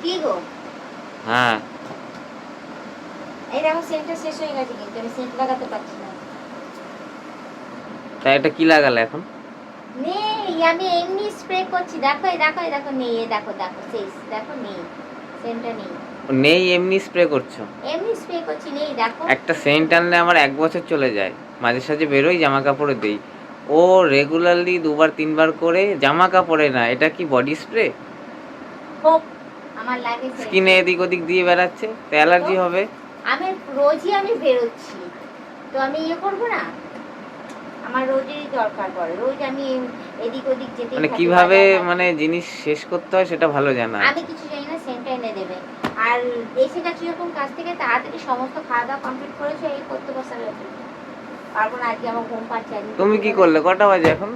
কি গো হ্যাঁ এই দেখো সেন্টটা শেষ হয়ে গেছে কিন্তু আমি সেন্ট লাগাতে পারছি না তা এটা কি লাগালে এখন নেই আমি এমনি স্প্রে করছি দেখো এই দেখো এই দেখো নেই এই দেখো দেখো শেষ দেখো নেই সেন্টটা নেই নেই এমনি স্প্রে করছ এমনি স্প্রে করছি নেই দেখো একটা সেন্ট আনলে আমার এক বছর চলে যায় মাঝে সাঝে বেরোই জামা কাপড়ে দিই ও রেগুলারলি দুবার তিনবার করে জামা কাপড়ে না এটা কি বডি স্প্রে হোক। স্কিনে এদিক ওদিক দিয়ে বেড়াচ্ছে তো অ্যালার্জি হবে? আমি রোজই আমি বেরোচ্ছি। তো আমি ইয়ে করব না? আমার রোজই দরকার পড়ে। রোজ আমি এদিক ওদিক যেতে মানে কীভাবে মানে জিনিস শেষ করতে হয় সেটা ভালো জানা। আমি কিছু জানি না সেন্টটা এনে দেবে। আর এসে গেছি যখন কাছ থেকে তাড়াতাড়ি সমস্ত খাওয়া দাওয়া কমপ্লিট করেছে এই করতে বসাবে পারব না আজকে আমার ঘুম পাচ্ছে। তুমি কি করলে? কটা বাজে এখন?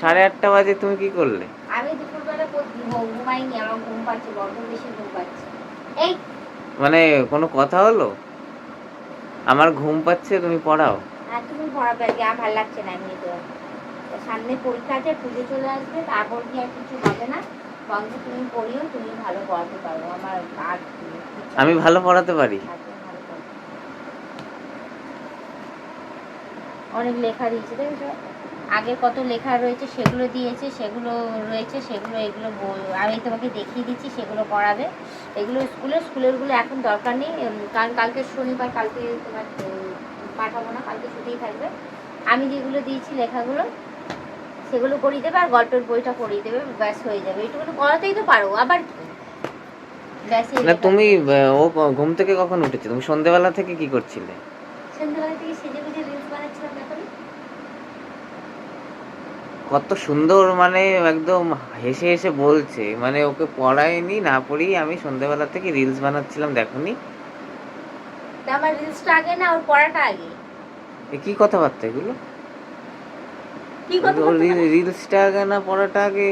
সাড়ে আটটা বাজে তুমি কি করলে আমি দুপুরবেলা কো- ঘু- ঘুমাইনি আমার বড্ড বেশি ঘুম পাচ্ছে। এই মানে কোনো কথা হলো? আমার ঘুম পাচ্ছে তুমি পড়াও? আর তুমি পড়াবে আজকে আর ভালো লাগছে না এমনি তো তো সামনে পরীক্ষা আছে পুজো চলে আসবে তারপর কি আর কিছু হবে না? বন্ধ তুমি পড়িও তুমি ভালো পড়াতে পারো আমার আর আমি ভালো পড়াতে পারি? আর তুমি ভালো পড়াতে পারো। অনেক লেখা দিয়েছে দেখেছ? আগে কত লেখা রয়েছে সেগুলো দিয়েছে সেগুলো রয়েছে সেগুলো এগুলো আমি তোমাকে দেখিয়ে দিচ্ছি সেগুলো করাবে এগুলো স্কুলে স্কুলেরগুলো এখন দরকার নেই। কারণ কালকে শনিবার কালকে তোমার পাঠাবো না কালকে ছুটিই থাকবে। আমি যেগুলো দিয়েছি লেখাগুলো সেগুলো করিয়ে দেবে আর গল্পের বইটা করিয়ে দেবে ব্যাস হয়ে যাবে। এইটুকু করাতেই তো পারো আবার কি? না তুমি ও ঘুম থেকে কখন উঠেছে? তুমি সন্ধেবেলা থেকে কি করছিলে? সন্ধ্যাবেলা থেকে সেজে গুজে রিলস বানাচ্ছিলাম এখন কত সুন্দর মানে একদম হেসে হেসে বলছে। মানে ওকে পড়ায়নি না পড়িয়ে আমি সন্ধেবেলা থেকে রিলস বানাচ্ছিলাম দেখোনি। আমার রিলসটা আগে না ওর পড়াটা আগে। এ কি কথাবার্তা এগুলো? কি কথা রিলসটা আগে না পড়াটা আগে?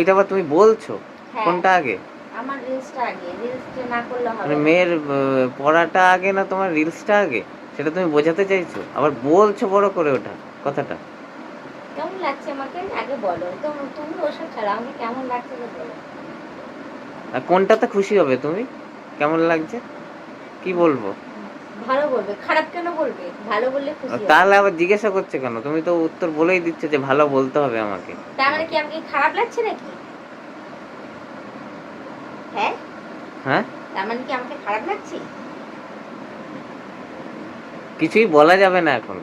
এটা আবার তুমি বলছো? হ্যাঁ। কোনটা আগে? আমার রিলসটা আগে রিলসটা না করলে হবে মানে মেয়ের পড়াটা আগে না তোমার রিলসটা আগে? সেটা তুমি বোঝাতে চাইছো? আবার বলছো বড় করে ওটা কথাটা? কেমন লাগছে আমাকে? আগে বলো। তো তুমি ওসব ছাড়া আমাকে কেমন লাগছে বলো। আর কোনটাতে খুশি হবে তুমি? কেমন লাগছে? কি বলব? ভালো বলবে। খারাপ কেন বলবে? ভালো বললে খুশি। তাহলে আবার জিজ্ঞাসা করছে কেন? তুমি তো উত্তর বলেই দিচ্ছ যে ভালো বলতে হবে আমাকে। তার মানে কি আমাকে খারাপ লাগছে নাকি? হ্যাঁ? হ্যাঁ? তার মানে কি আমাকে খারাপ লাগছে? কিছুই বলা যাবে না এখন।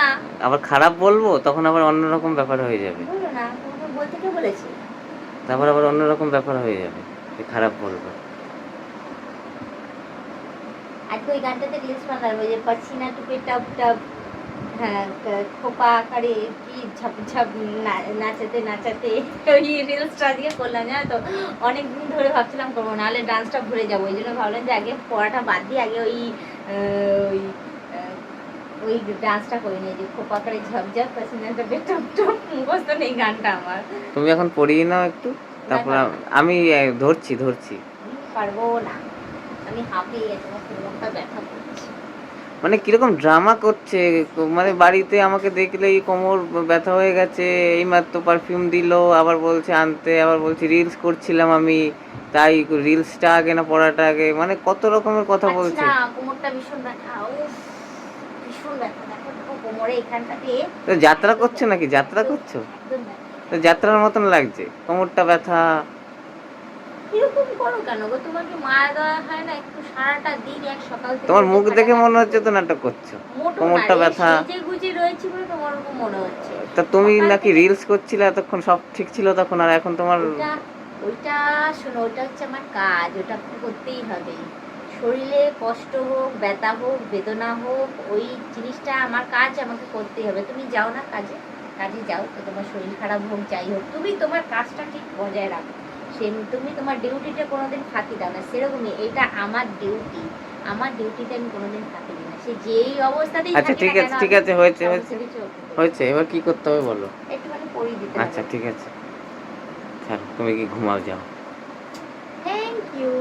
না। আবার খারাপ বলব তখন আবার অন্যরকম ব্যাপার হয়ে যাবে। বলো না বলতে কে বলেছে? তারপর আবার অন্যরকম ব্যাপার হয়ে যাবে যে খারাপ বলব। আজকে ওই গানটাতে রিলস যে টুপে টাপ টাপ হ্যাঁ খোপা আকারে কি ঝাপ ঝাপ না- নাচাতে নাচাতে ওই রিলসটা করলাম জানো তো? অনেক দিন ধরে ভাবছিলাম করব নাহলে ডান্সটা ভুলে যাব ওই জন্য ভাবলাম যে আগে পড়াটা বাদ দিয়ে আগে ওই ওই ওই ডান্সটা করে নিয়ে যে খোপা আকারে ঝাপ ঝাপ পাচ্ছিনা টুপে টাপ মুখস্থ নেই গানটা আমার। তুমি এখন পড়িয়ে নাও একটু তারপর আমি ধরছি ধরছি। পারব না। আমি হাঁপিয়ে গেছি আমার কোমরটা ব্যথা করছে। মানে কীরকম ড্রামা করছে? মানে বাড়িতে আমাকে দেখলেই কোমর ব্যথা হয়ে গেছে এইমাত্র পারফিউম দিল আবার বলছে আনতে আবার বলছে রিলস করছিলাম আমি তাই রিলসটা আগে না পড়াটা আগে মানে কত রকমের কথা বলছে। আচ্ছা কোমরটা ভীষণ ব্যথা ভীষণ ব্যথা দেখো দেখো কোমরে এখানটাতে তো যাত্রা করছ নাকি? যাত্রা করছ? তো যাত্রার মতন লাগছে? কোমরটা ব্যথা? এরকম করো কেন গো? তোমার কি মায়া হয় না? একটু সারাটা দিন এক সকাল থেকে তোমার মুখ দেখে মনে হচ্ছে তো নাটক করছ? কোমরটা ব্যথা। গুজে রয়েছি বলে তোমার ওরকম মনে হচ্ছে। তা তুমি নাকি রিলস করছিলে এতক্ষণ সব ঠিক ছিল তখন আর এখন তোমার ওইটা ওইটা শোনো ওটা হচ্ছে আমার কাজ ওটা করতেই হবে। শরীরে কষ্ট হোক ব্যথা হোক বেদনা হোক ওই জিনিসটা আমার কাজ আমাকে করতেই হবে। তুমি যাও না কাজে কাজে যাও তো তোমার শরীর খারাপ হোক যাই হোক তুমি তোমার কাজটা ঠিক বজায় রাখো। সে তুমি তোমার ডিউটিটা কোনোদিন ফাঁকি দাও না সেরকমই এটা আমার ডিউটি আমার ডিউটিতে আমি কোনোদিন ফাঁকি দিই না। সে যেই অবস্থাতেই আচ্ছা ঠিক আছে ঠিক আছে হয়েছে হয়েছে। হয়েছে এবার কি করতে হবে বলো? একটুখানি পরিয়ে দিতে আচ্ছা ঠিক আছে। চলো তুমি কি ঘুমাও যাও। Thank you